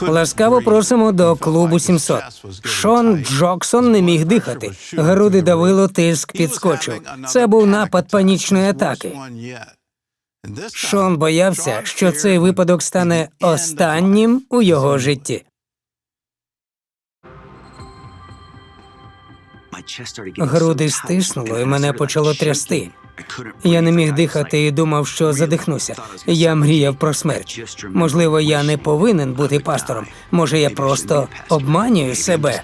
Ласкаво просимо до клубу 700. Шон Джоксон не міг дихати. Груди давило, тиск підскочив. Це був напад панічної атаки. Шон боявся, що цей випадок стане останнім у його житті. Груди стиснуло, і мене почало трясти. Я не міг дихати і думав, що задихнуся. Я мріяв про смерть. Можливо, я не повинен бути пастором. Може, я просто обманюю себе.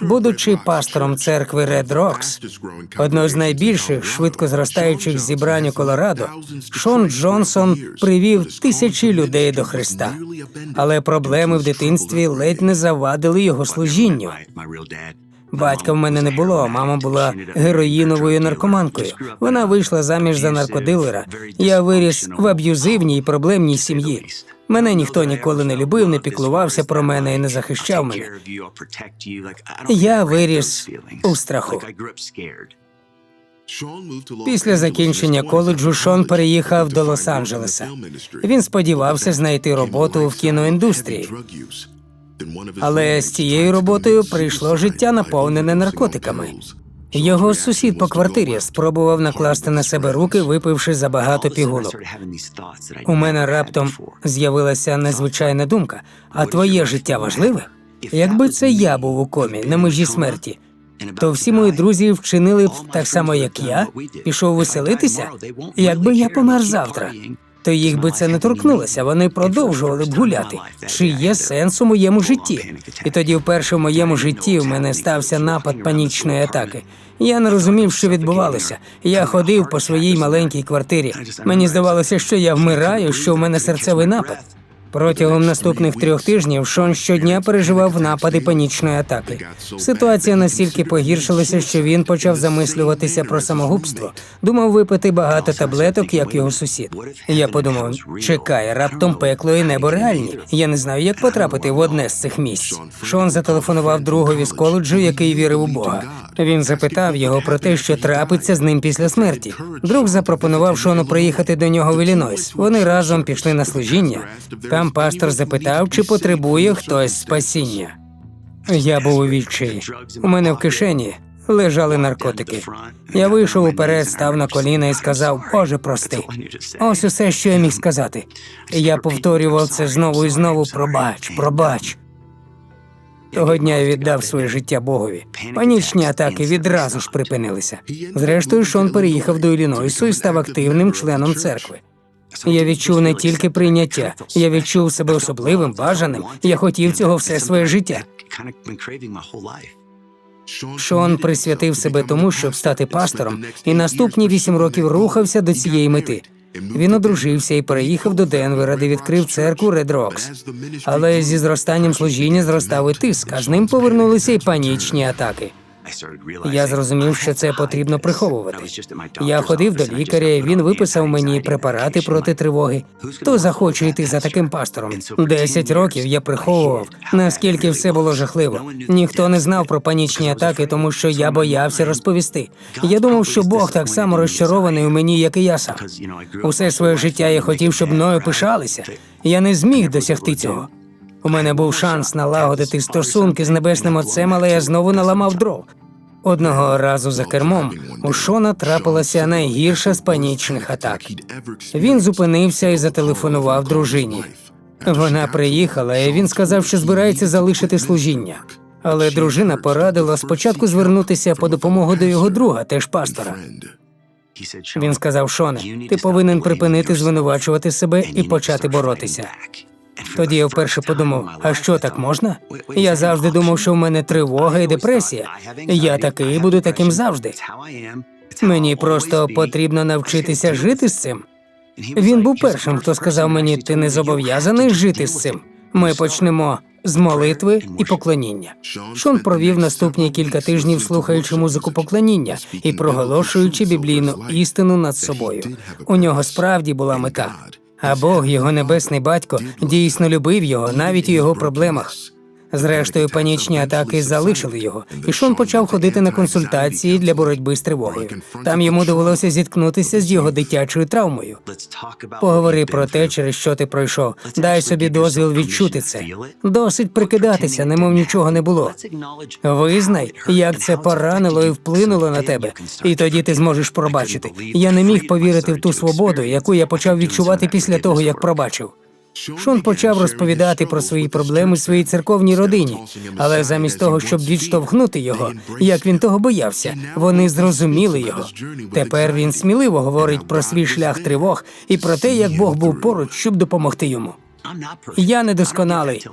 Будучи пастором церкви Red Rocks, одного з найбільших швидко зростаючих зібрань у Колорадо, Шон Джонсон привів тисячі людей до Христа. Але проблеми в дитинстві ледь не завадили його служінню. Батька в мене не було, мама була героїновою наркоманкою. Вона вийшла заміж за наркодилера. Я виріс в аб'юзивній і проблемній сім'ї. Мене ніхто ніколи не любив, не піклувався про мене і не захищав мене. Я виріс у страху. Після закінчення коледжу Шон переїхав до Лос-Анджелеса. Він сподівався знайти роботу в кіноіндустрії. Але з цією роботою прийшло життя наповнене наркотиками. Його сусід по квартирі спробував накласти на себе руки, випивши забагато пігулок. У мене раптом з'явилася незвичайна думка: а твоє життя важливе? Якби це я був у комі на межі смерті, то всі мої друзі вчинили б так само, як я, пішов веселитися, якби я помер завтра. То їх би це не торкнулося, вони продовжували б гуляти. Чи є сенс у моєму житті? І тоді, вперше в моєму житті, в мене стався напад панічної атаки. Я не розумів, що відбувалося. Я ходив по своїй маленькій квартирі. Мені здавалося, що я вмираю, що в мене серцевий напад. Протягом наступних трьох тижнів Шон щодня переживав напади панічної атаки. Ситуація настільки погіршилася, що він почав замислюватися про самогубство. Думав випити багато таблеток, як його сусід. Я подумав: чекай, раптом пекло і небо реальні. Я не знаю, як потрапити в одне з цих місць. Шон зателефонував другові з коледжу, який вірив у Бога. Він запитав його про те, що трапиться з ним після смерті. Друг запропонував Шону приїхати до нього в Іллінойс. Вони разом пішли на служіння. Там пастор запитав, чи потребує хтось спасіння. Я був у відчаї. У мене в кишені лежали наркотики. Я вийшов уперед, став на коліна і сказав: Боже, прости. Ось усе, що я міг сказати. Я повторював це знову і знову. Пробач, пробач. Того дня я віддав своє життя Богові. Панічні атаки відразу ж припинилися. Зрештою, Шон переїхав до Іллінойсу і став активним членом церкви. Я відчув не тільки прийняття, я відчув себе особливим, бажаним. Я хотів цього все своє життя. Шон присвятив себе тому, щоб стати пастором, і наступні вісім років рухався до цієї мети. Він одружився і переїхав до Денвера, де відкрив церкву Red Rocks. Але зі зростанням служіння зростав і тиск, а з ним повернулися й панічні атаки. Я зрозумів, що це потрібно приховувати. Я ходив до лікаря, він виписав мені препарати проти тривоги. Хто захоче йти за таким пастором? Десять років я приховував, наскільки все було жахливо. Ніхто не знав про панічні атаки, тому що я боявся розповісти. Я думав, що Бог так само розчарований у мені, як і я сам. Усе своє життя я хотів, щоб мною пишалися. Я не зміг досягти цього. У мене був шанс налагодити стосунки з небесним отцем, але я знову наламав дров. Одного разу за кермом у Шона трапилася найгірша з панічних атак. Він зупинився і зателефонував дружині. Вона приїхала, і він сказав, що збирається залишити служіння. Але дружина порадила спочатку звернутися по допомогу до його друга, теж пастора. Він сказав: Шоне, ти повинен припинити звинувачувати себе і почати боротися. Тоді я вперше подумав: а що так можна? Я завжди думав, що в мене тривога і депресія. Я такий буду таким завжди. Мені просто потрібно навчитися жити з цим. Він був першим, хто сказав мені: ти не зобов'язаний жити з цим. Ми почнемо з молитви і поклоніння. Шон провів наступні кілька тижнів, слухаючи музику поклоніння і проголошуючи біблійну істину над собою. У нього справді була мета. А Бог, його небесний батько, дійсно любив його навіть у його проблемах. Зрештою, панічні атаки залишили його, і Шон почав ходити на консультації для боротьби з тривогою. Там йому довелося зіткнутися з його дитячою травмою. Поговори про те, через що ти пройшов. Дай собі дозвіл відчути це. Досить прикидатися, немов нічого не було. Визнай, як це поранило і вплинуло на тебе, і тоді ти зможеш пробачити. Я не міг повірити в ту свободу, яку я почав відчувати після того, як пробачив. Шон почав розповідати про свої проблеми своїй церковній родині, але замість того, щоб відштовхнути його, як він того боявся, вони зрозуміли його. Тепер він сміливо говорить про свій шлях тривог і про те, як Бог був поруч, щоб допомогти йому. Я недосконалий.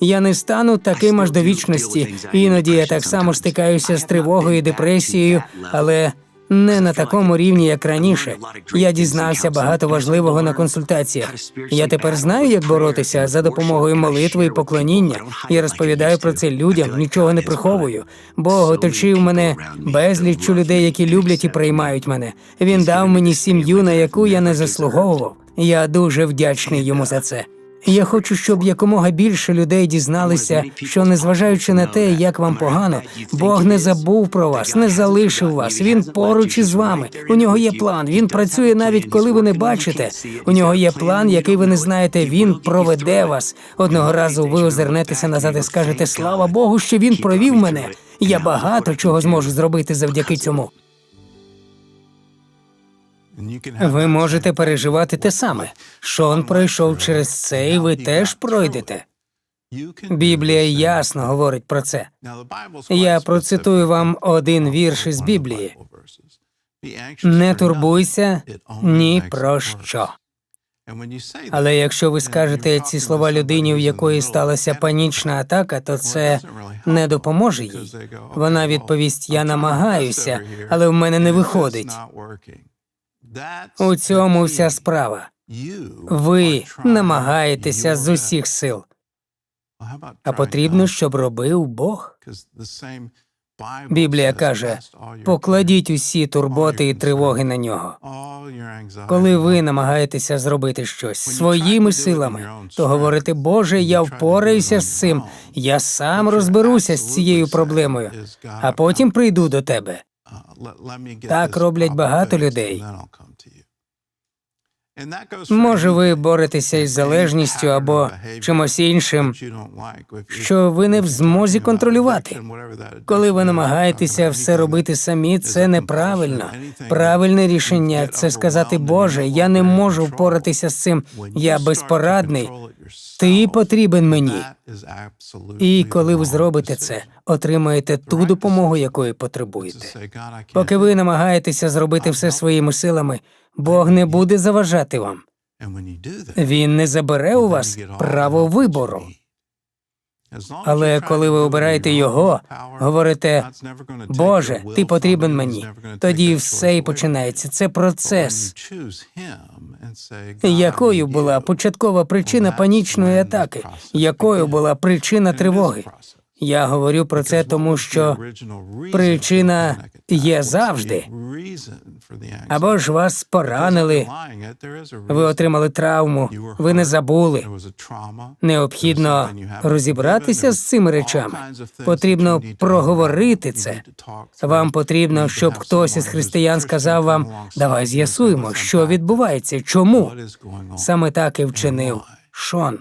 Я не стану таким аж до вічності. Іноді я так само стикаюся з тривогою і депресією, але не на такому рівні, як раніше. Я дізнався багато важливого на консультаціях. Я тепер знаю, як боротися за допомогою молитви і поклоніння. Я розповідаю про це людям, нічого не приховую. Бог оточив мене безліччю людей, які люблять і приймають мене. Він дав мені сім'ю, на яку я не заслуговував. Я дуже вдячний йому за це. Я хочу, щоб якомога більше людей дізналися, що незважаючи на те, як вам погано, Бог не забув про вас, не залишив вас. Він поруч із вами. У нього є план. Він працює навіть коли ви не бачите. У нього є план, який ви не знаєте. Він проведе вас. Одного разу ви озирнетеся назад і скажете: Слава Богу, що він провів мене. Я багато чого зможу зробити завдяки цьому. Ви можете переживати те саме. Шон пройшов через це, і ви теж пройдете. Біблія ясно говорить про це. Я процитую вам один вірш із Біблії. Не турбуйся ні про що. Але якщо ви скажете ці слова людині, в якої сталася панічна атака, то це не допоможе їй. Вона відповість: Я намагаюся, але в мене не виходить. У цьому вся справа. Ви намагаєтеся з усіх сил, а потрібно, щоб робив Бог. Біблія каже: покладіть усі турботи і тривоги на нього. Коли ви намагаєтеся зробити щось своїми силами, то говорите, Боже, я впораюся з цим, я сам розберуся з цією проблемою, а потім прийду до тебе. Так роблять багато людей. Може, ви боретеся із залежністю або чимось іншим, що ви не в змозі контролювати. Коли ви намагаєтеся все робити самі, це неправильно. Правильне рішення це сказати, Боже, я не можу впоратися з цим. Я безпорадний. Ти потрібен мені. І коли ви зробите це, отримаєте ту допомогу, якої потребуєте. Поки ви намагаєтеся зробити все своїми силами, Бог не буде заважати вам. Він не забере у вас право вибору. Але коли ви обираєте його, говорите, Боже, ти потрібен мені. Тоді все і починається. Це процес. Якою була початкова причина панічної атаки? Якою була причина тривоги? Я говорю про це, тому що причина є завжди. Або ж вас поранили, ви отримали травму, ви не забули. Необхідно розібратися з цими речами. Потрібно проговорити це. Вам потрібно, щоб хтось із християн сказав вам: давай з'ясуємо, що відбувається, чому саме так і вчинив Шон.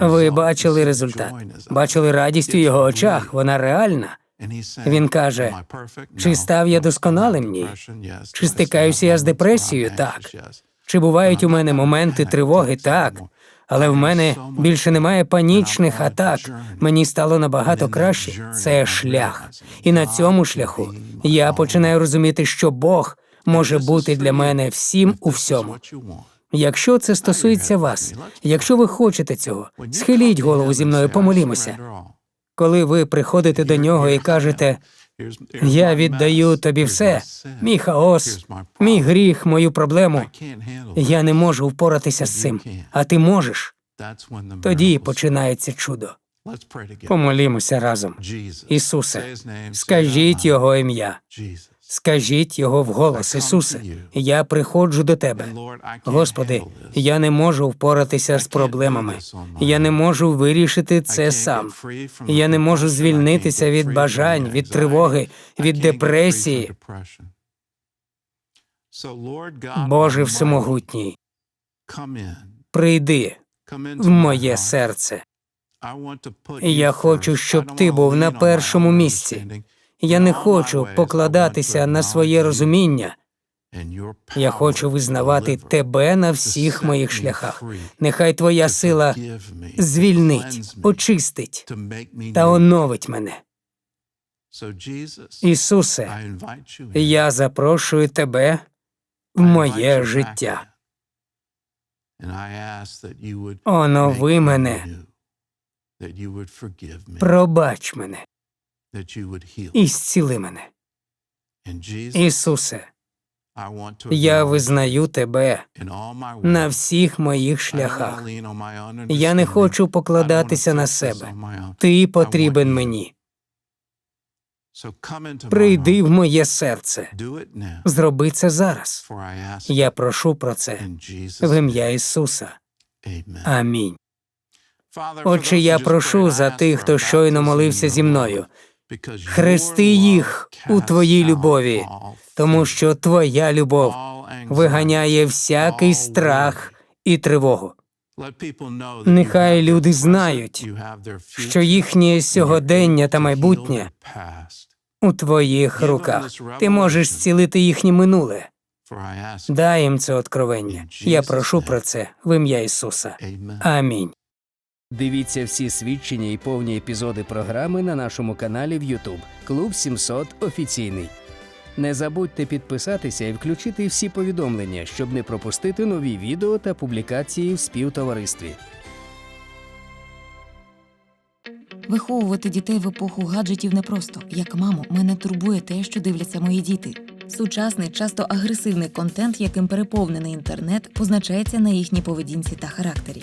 Ви бачили результат, бачили радість у його очах. Вона реальна. Він каже: чи став я досконалим? Ні. Чи стикаюся я з депресією? Так. Чи бувають у мене моменти тривоги? Так. Але в мене більше немає панічних атак. Мені стало набагато краще. Це шлях. І на цьому шляху я починаю розуміти, що Бог може бути для мене всім у всьому. Якщо це стосується вас, якщо ви хочете цього, схиліть голову зі мною, помолімося. Коли ви приходите до нього і кажете, я віддаю тобі все, мій хаос, мій гріх, мою проблему. Я не можу впоратися з цим, а ти можеш. Тоді починається чудо. Помолімося разом. Ісусе, скажіть його ім'я. Скажіть його вголос, Ісусе, я приходжу до Тебе. Господи, я не можу впоратися з проблемами. Я не можу вирішити це сам. Я не можу звільнитися від бажань, від тривоги, від депресії. Боже всемогутній, прийди в моє серце. Я хочу, щоб ти був на першому місці. Я не хочу покладатися на своє розуміння. Я хочу визнавати тебе на всіх моїх шляхах. Нехай твоя сила звільнить, очистить та оновить мене. Ісусе, я запрошую тебе в моє життя. Онови мене, пробач мене і зціли мене. Ісусе, я визнаю тебе на всіх моїх шляхах. Я не хочу покладатися на себе. Ти потрібен мені. Прийди в моє серце. Зроби це зараз. Я прошу про це в ім'я Ісуса. Амінь. Отче, я прошу за тих, хто щойно молився зі мною. Хрести їх у твоїй любові, тому що твоя любов виганяє всякий страх і тривогу. Нехай люди знають, що їхнє сьогодення та майбутнє у твоїх руках. Ти можеш зцілити їхнє минуле. Дай їм це откровення. Я прошу про це в ім'я Ісуса. Амінь. Дивіться всі свідчення і повні епізоди програми на нашому каналі в YouTube Клуб 700 офіційний. Не забудьте підписатися і включити всі повідомлення, щоб не пропустити нові відео та публікації в співтоваристві. Виховувати дітей в епоху гаджетів непросто. Як маму, мене турбує те, що дивляться мої діти. Сучасний, часто агресивний контент, яким переповнений інтернет, позначається на їхній поведінці та характері.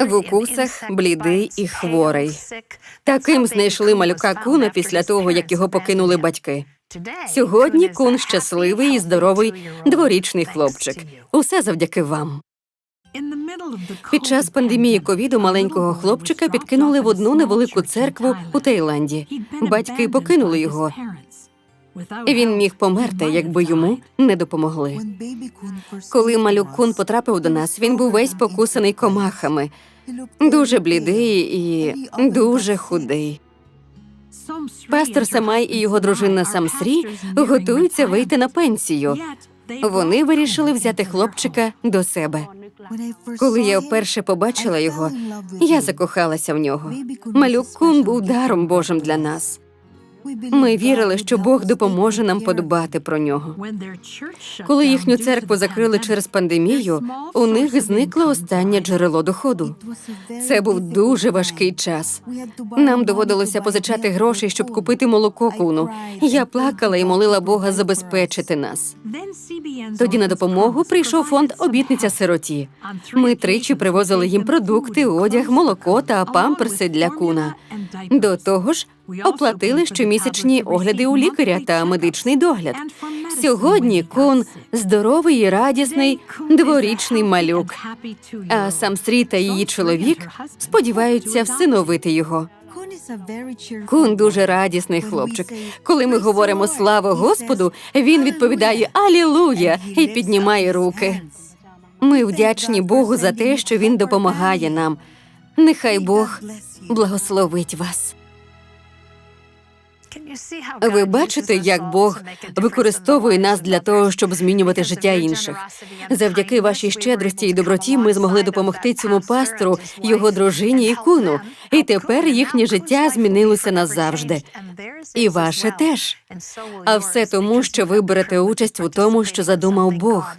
В укусах блідий і хворий. Таким знайшли малюка Куна після того, як його покинули батьки. Сьогодні Кун щасливий і здоровий дворічний хлопчик. Усе завдяки вам. Під час пандемії ковіду маленького хлопчика підкинули в одну невелику церкву у Таїланді. Батьки покинули його. Він міг померти, якби йому не допомогли. Коли малюк Кун потрапив до нас, він був весь покусаний комахами, дуже блідий і дуже худий. Пастор Самай і його дружина Самсрі готуються вийти на пенсію. Вони вирішили взяти хлопчика до себе. Коли я вперше побачила його, я закохалася в нього. Малюк Кун був даром Божим для нас. Ми вірили, що Бог допоможе нам подбати про нього. Коли їхню церкву закрили через пандемію, у них зникло останнє джерело доходу. Це був дуже важкий час. Нам доводилося позичати гроші, щоб купити молоко куну. Я плакала і молила Бога забезпечити нас. Тоді на допомогу прийшов фонд Обітниця сироті. Ми тричі привозили їм продукти, одяг, молоко та памперси для куна. До того ж, оплатили щомісячні огляди у лікаря та медичний догляд. Сьогодні кун здоровий і радісний дворічний малюк. А сам Стрі та її чоловік сподіваються всиновити його. Кун дуже радісний хлопчик. Коли ми говоримо слава Господу, він відповідає Алілуя і піднімає руки. Ми вдячні Богу за те, що він допомагає нам. Нехай Бог благословить вас. Ви бачите, як Бог використовує нас для того, щоб змінювати життя інших. Завдяки вашій щедрості і доброті ми змогли допомогти цьому пастору, його дружині і куну. І тепер їхнє життя змінилося назавжди. І ваше теж. А все тому, що ви берете участь у тому, що задумав Бог.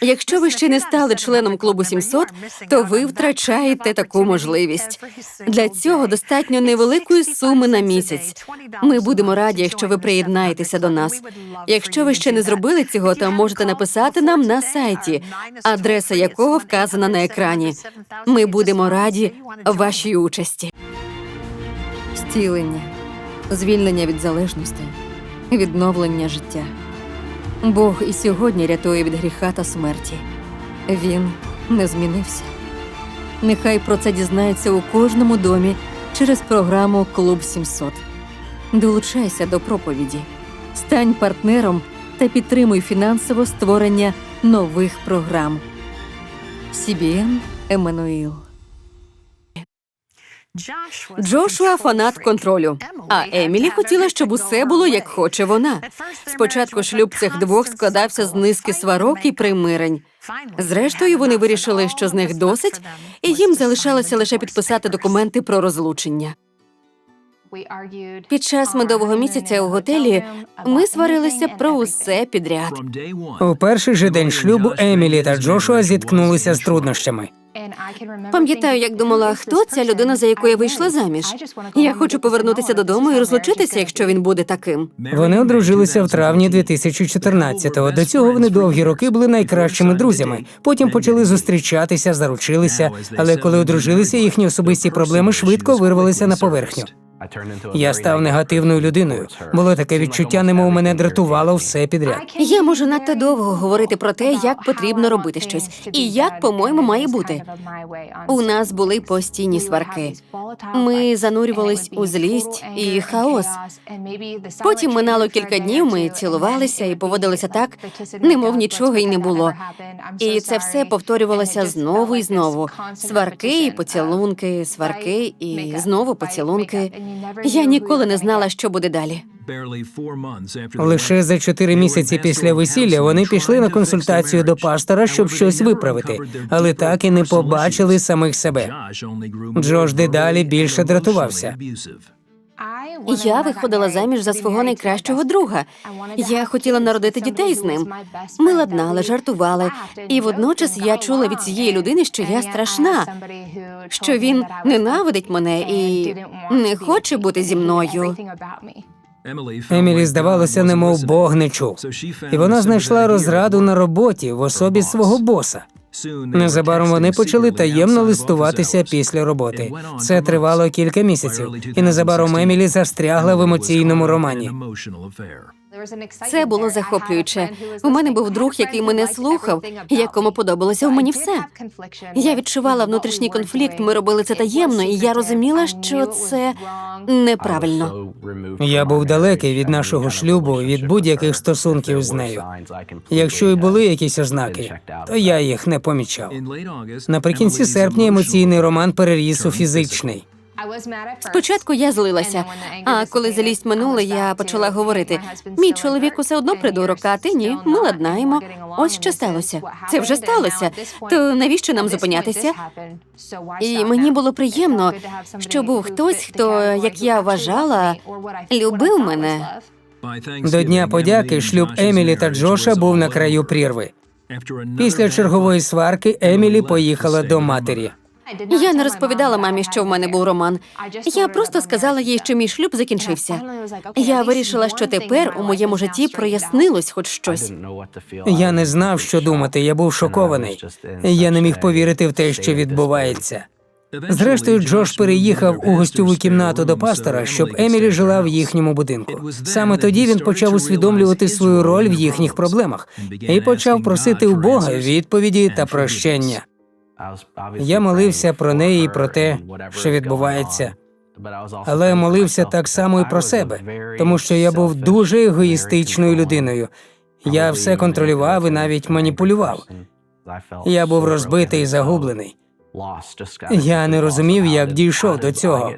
Якщо ви ще не стали членом клубу 700, то ви втрачаєте таку можливість. Для цього достатньо невеликої суми на місяць. Ми будемо раді, якщо ви приєднаєтеся до нас. Якщо ви ще не зробили цього, то можете написати нам на сайті, адреса якого вказана на екрані. Ми будемо раді вашій участі. Стілення, звільнення від залежностей, відновлення життя. Бог і сьогодні рятує від гріха та смерті. Він не змінився. Нехай про це дізнається у кожному домі через програму Клуб 700. Долучайся до проповіді, стань партнером та підтримуй фінансово створення нових програм. CBN Еммануїл. Джошуа фанат контролю. А Емілі хотіла, щоб усе було як хоче вона. Спочатку шлюб цих двох складався з низки сварок і примирень. Зрештою, вони вирішили, що з них досить, і їм залишалося лише підписати документи про розлучення. Під час медового місяця у готелі ми сварилися про усе підряд. У перший же день шлюбу Емілі та Джошуа зіткнулися з труднощами. Пам'ятаю, як думала, хто ця людина, за яку я вийшла заміж. Я хочу повернутися додому і розлучитися, якщо він буде таким. Вони одружилися в травні 2014-го. До цього вони довгі роки були найкращими друзями. Потім почали зустрічатися, заручилися. Але коли одружилися, їхні особисті проблеми швидко вирвалися на поверхню. Я став негативною людиною. Було таке відчуття, немов мене дратувало все підряд. Я можу надто довго говорити про те, як потрібно робити щось, і як, по-моєму, має бути. У нас були постійні сварки. Ми занурювались у злість і хаос. Потім минало кілька днів. Ми цілувалися і поводилися так, немов нічого й не було. І це все повторювалося знову і знову. Сварки і поцілунки, сварки і знову поцілунки. Я ніколи не знала, що буде далі. Лише за чотири місяці після весілля вони пішли на консультацію до пастора, щоб щось виправити, але так і не побачили самих себе. Джош дедалі більше дратувався. Я виходила заміж за свого найкращого друга. Я хотіла народити дітей з ним. Ми ладнали, жартували, і водночас я чула від цієї людини, що я страшна, що він ненавидить мене і не хоче бути зі мною. Емілі здавалося, немов Бог не чув. І вона знайшла розраду на роботі в особі свого боса. Незабаром вони почали таємно листуватися після роботи. Це тривало кілька місяців, і незабаром Емілі застрягла в емоційному романі. Це було захоплююче. У мене був друг, який мене слухав, якому подобалося в мені все. Я відчувала внутрішній конфлікт. Ми робили це таємно, і я розуміла, що це неправильно. Я був далекий від нашого шлюбу, від будь-яких стосунків з нею. Якщо й були якісь ознаки, то я їх не помічав. Наприкінці серпня емоційний роман переріс у фізичний. Спочатку я злилася, а коли залізть минула, я почала говорити: мій чоловік усе одно придурок, а ти ні, ми ладнаємо. Ось що сталося. Це вже сталося. То навіщо нам зупинятися? І мені було приємно, що був хтось, хто, як я вважала, любив мене. До Дня подяки шлюб Емілі та Джоша був на краю прірви. Після чергової сварки Емілі поїхала до матері. Я не розповідала мамі, що в мене був роман. Я просто сказала їй, що мій шлюб закінчився. Я вирішила, що тепер у моєму житті прояснилось хоч щось. Я не знав, що думати. Я був шокований. Я не міг повірити в те, що відбувається. Зрештою, Джош переїхав у гостьову кімнату до пастора, щоб Емілі жила в їхньому будинку. Саме тоді він почав усвідомлювати свою роль в їхніх проблемах і почав просити у Бога відповіді та прощення. Я молився про неї і про те, що відбувається. Але молився так само і про себе, тому що я був дуже егоїстичною людиною. Я все контролював і навіть маніпулював. Я був розбитий і загублений. Я не розумів, як дійшов до цього.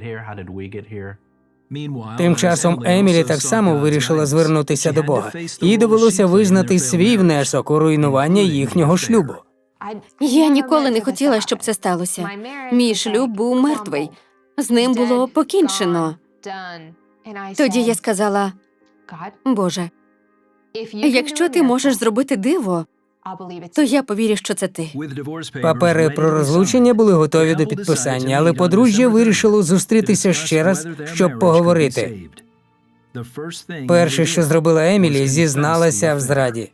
Тим часом Емілі так само вирішила звернутися до Бога. Їй довелося визнати свій внесок у руйнування їхнього шлюбу. Я ніколи не хотіла, щоб це сталося. Мій шлюб був мертвий. З ним було покінчено. Тоді я сказала: Боже, якщо ти можеш зробити диво, то я повірю, що це ти. Папери про розлучення були готові до підписання, але подружжя вирішило зустрітися ще раз, щоб поговорити. Перше, що зробила Емілі, зізналася в зраді.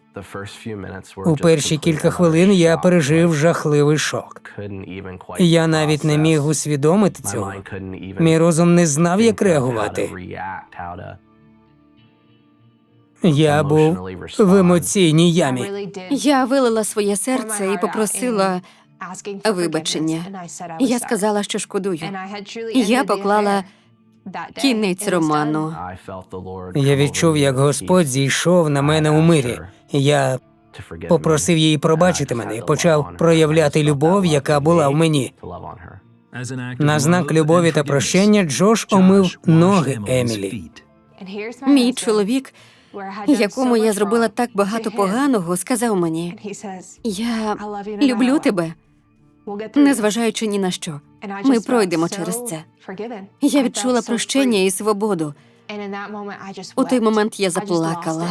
У перші кілька хвилин я пережив жахливий шок. Я навіть не міг усвідомити цього. Мій розум не знав, як реагувати. Я був в емоційній ямі. Я вилила своє серце і попросила вибачення. Я сказала, що шкодую. І я поклала кінець роману. Я відчув, як Господь зійшов на мене у мирі. Я попросив її пробачити мене і почав проявляти любов, яка була в мені. На знак любові та прощення Джош омив ноги Емілі. Мій чоловік, якому я зробила так багато поганого, сказав мені: Я люблю тебе, незважаючи ні на що. Ми пройдемо через це. Я відчула прощення і свободу. У той момент я заплакала.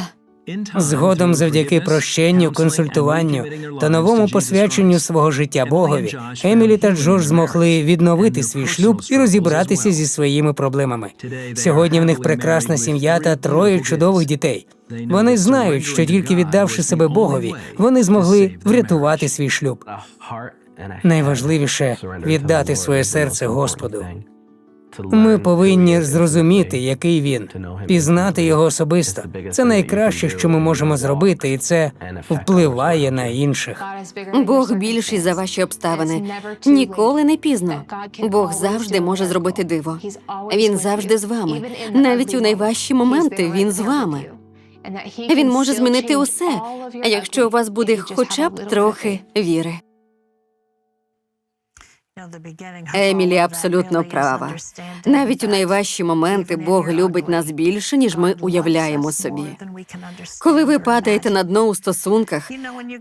Згодом, завдяки прощенню, консультуванню та новому посвяченню свого життя Богові, Емілі та Джош змогли відновити свій шлюб і розібратися зі своїми проблемами. Сьогодні в них прекрасна сім'я та троє чудових дітей. Вони знають, що тільки віддавши себе Богові, вони змогли врятувати свій шлюб. Найважливіше віддати своє серце Господу. Ми повинні зрозуміти, який він, пізнати його особисто. Це найкраще, що ми можемо зробити, і це впливає на інших. Бог більший за ваші обставини. Ніколи не пізно. Бог завжди може зробити диво. Він завжди з вами. Навіть у найважчі моменти він з вами. Він може змінити усе, якщо у вас буде хоча б трохи віри. Емілі абсолютно права. Навіть у найважчі моменти Бог любить нас більше, ніж ми уявляємо собі. Коли ви падаєте на дно у стосунках,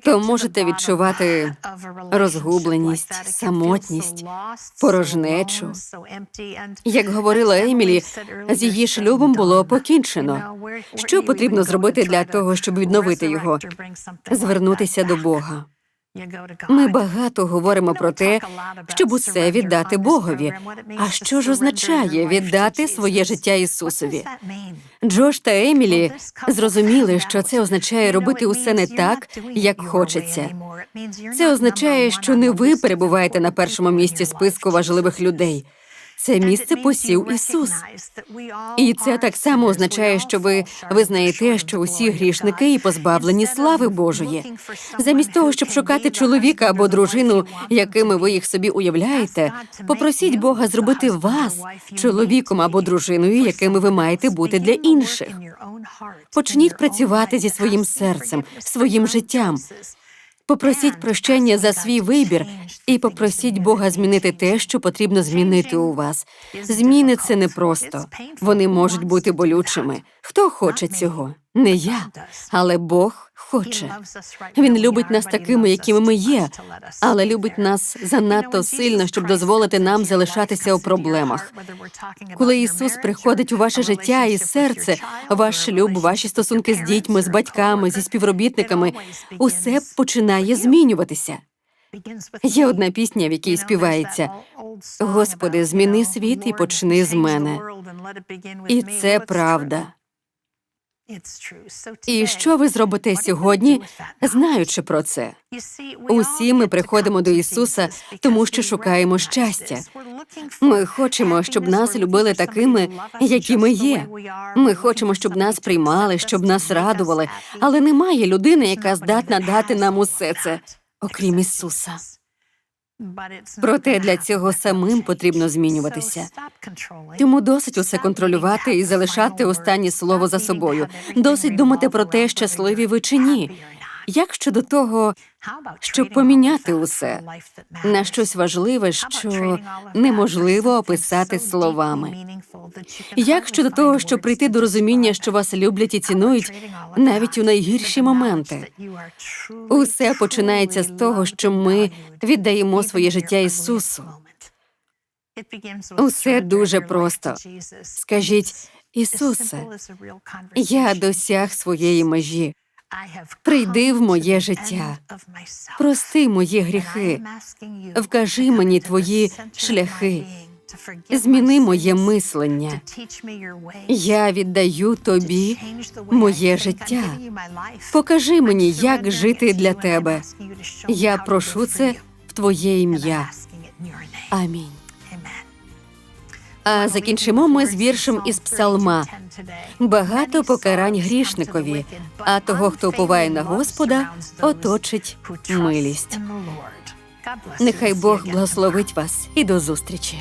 то можете відчувати розгубленість, самотність, порожнечу. Як говорила Емілі, з її шлюбом було покінчено. Що потрібно зробити для того, щоб відновити його? Звернутися до Бога. Ми багато говоримо про те, щоб усе віддати Богові. А що ж означає віддати своє життя Ісусові? Джош та Емілі зрозуміли, що це означає робити усе не так, як хочеться. Це означає, що не ви перебуваєте на першому місці списку важливих людей. Це місце посів Ісус. І це так само означає, що ви визнаєте, що усі грішники і позбавлені слави Божої. Замість того, щоб шукати чоловіка або дружину, якими ви їх собі уявляєте, попросіть Бога зробити вас чоловіком або дружиною, якими ви маєте бути для інших. Почніть працювати зі своїм серцем, своїм життям. Попросіть прощення за свій вибір і попросіть Бога змінити те, що потрібно змінити у вас. Зміни це непросто. Вони можуть бути болючими. Хто хоче цього? Не я, але Бог хоче. Він любить нас такими, якими ми є, але любить нас занадто сильно, щоб дозволити нам залишатися у проблемах. Коли Ісус приходить у ваше життя і серце, ваш шлюб, ваші стосунки з дітьми, з батьками, зі співробітниками, усе починає змінюватися. Є одна пісня, в якій співається Господи, зміни світ і почни з мене. І це правда. І що ви зробите сьогодні, знаючи про це? Усі ми приходимо до Ісуса, тому що шукаємо щастя. Ми хочемо, щоб нас любили такими, які ми є. Ми хочемо, щоб нас приймали, щоб нас радували, але немає людини, яка здатна дати нам усе це, окрім Ісуса. Проте для цього самим потрібно змінюватися. Тому досить усе контролювати і залишати останнє слово за собою. Досить думати про те, щасливі ви чи ні. Як щодо того, щоб поміняти усе на щось важливе, що неможливо описати словами? Як щодо того, щоб прийти до розуміння, що вас люблять і цінують навіть у найгірші моменти? Усе починається з того, що ми віддаємо своє життя Ісусу. Усе дуже просто. Скажіть, Ісусе, я досяг своєї межі. Прийди в моє життя. Прости мої гріхи. Вкажи мені твої шляхи. Зміни моє мислення. Я віддаю тобі моє життя. Покажи мені, як жити для тебе. Я прошу це в твоє ім'я. Амінь. А закінчимо ми з віршем із псалма. Багато покарань грішникові, а того, хто уповає на Господа, оточить милість. Нехай Бог благословить вас і до зустрічі.